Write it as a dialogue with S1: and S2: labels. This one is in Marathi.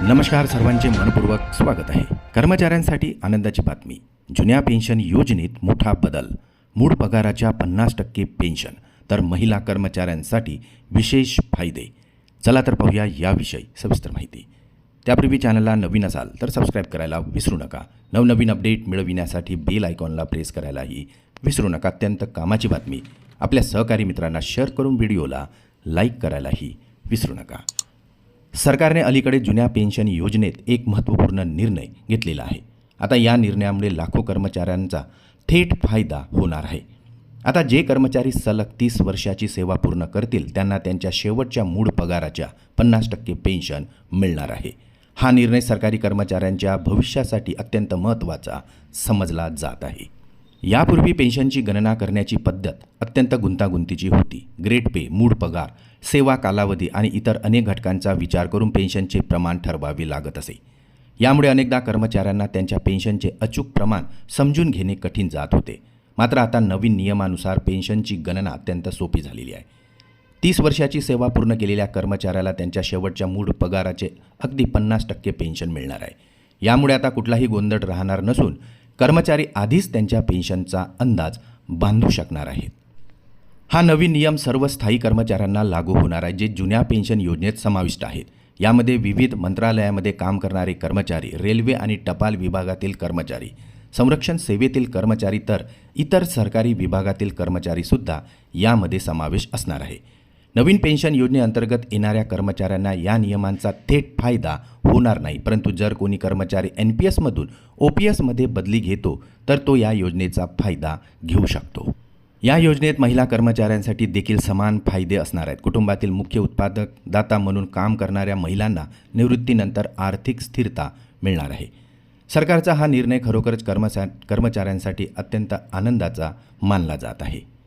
S1: नमस्कार सर्वांचे मनपूर्वक स्वागत आहे. कर्मचाऱ्यांसाठी आनंदाची बातमी. जुन्या पेन्शन योजनेत मोठा बदल. मूळ पगाराच्या पन्नास टक्के पेन्शन. तर महिला कर्मचाऱ्यांसाठी विशेष फायदे. चला तर पाहूया याविषयी सविस्तर माहिती. त्यापूर्वी चॅनलला नवीन असाल तर सबस्क्राईब करायला विसरू नका. नवनवीन अपडेट मिळविण्यासाठी बेल आयकॉनला प्रेस करायलाही विसरू नका. अत्यंत कामाची बातमी. आपल्या सहकारी मित्रांना शेअर करून व्हिडिओला लाईक करायलाही विसरू नका. सरकारने अलीकडे जुन्या पेन्शन योजनेत एक महत्त्वपूर्ण निर्णय घेतलेला आहे. आता या निर्णयामुळे लाखो कर्मचाऱ्यांचा थेट फायदा होणार आहे. आता जे कर्मचारी सलग तीस वर्षाची सेवा पूर्ण करतील त्यांना त्यांच्या शेवटच्या मूळ पगाराच्या पन्नास टक्के पेन्शन मिळणार आहे. हा निर्णय सरकारी कर्मचाऱ्यांच्या भविष्यासाठी अत्यंत महत्त्वाचा समजला जात आहे. यापूर्वी पेन्शनची गणना करण्याची पद्धत अत्यंत गुंतागुंतीची होती. ग्रेट पे मूळ पगार सेवा कालावधी आणि इतर अनेक घटकांचा विचार करून पेन्शनचे प्रमाण ठरवावे लागत असे. यामुळे अनेकदा कर्मचाऱ्यांना त्यांच्या पेन्शनचे अचूक प्रमाण समजून घेणे कठीण जात होते. मात्र आता नवीन नियमानुसार पेन्शनची गणना अत्यंत सोपी झालेली आहे. तीस वर्षाची सेवा पूर्ण केलेल्या कर्मचाऱ्याला त्यांच्या शेवटच्या मूळ पगाराचे अगदी पन्नास टक्के पेन्शन मिळणार आहे. यामुळे आता कुठलाही गोंधळ राहणार नसून कर्मचारी आधीच त्यांच्या पेन्शनचा अंदाज बांधू शकणार आहेत. हा नवीन नियम सर्व स्थायी कर्मचाऱ्यांना लागू होणार आहे जे जुन्या पेन्शन योजनेत समाविष्ट आहेत. यामध्ये विविध मंत्रालयामध्ये काम करणारे कर्मचारी रेल्वे आणि टपाल विभागातील कर्मचारी संरक्षण सेवेतील कर्मचारी तर इतर सरकारी विभागातील कर्मचारीसुद्धा यामध्ये समावेश असणार आहे. नवीन पेन्शन योजनेअंतर्गत येणाऱ्या कर्मचाऱ्यांना या नियमांचा थेट फायदा होणार नाही. परंतु जर कोणी कर्मचारी एन पी एसमधून ओ पी एसमध्ये बदली घेतो तर तो या योजनेचा फायदा घेऊ शकतो. या योजनेत महिला कर्मचाऱ्यांसाठी देखील समान फायदे असणार आहेत. कुटुंबातील मुख्य उत्पादक दाता म्हणून काम करणाऱ्या महिलांना निवृत्तीनंतर आर्थिक स्थिरता मिळणार आहे. सरकारचा हा निर्णय खरोखरच कर्मचा कर्मचाऱ्यांसाठी अत्यंत आनंदाचा मानला जात आहे.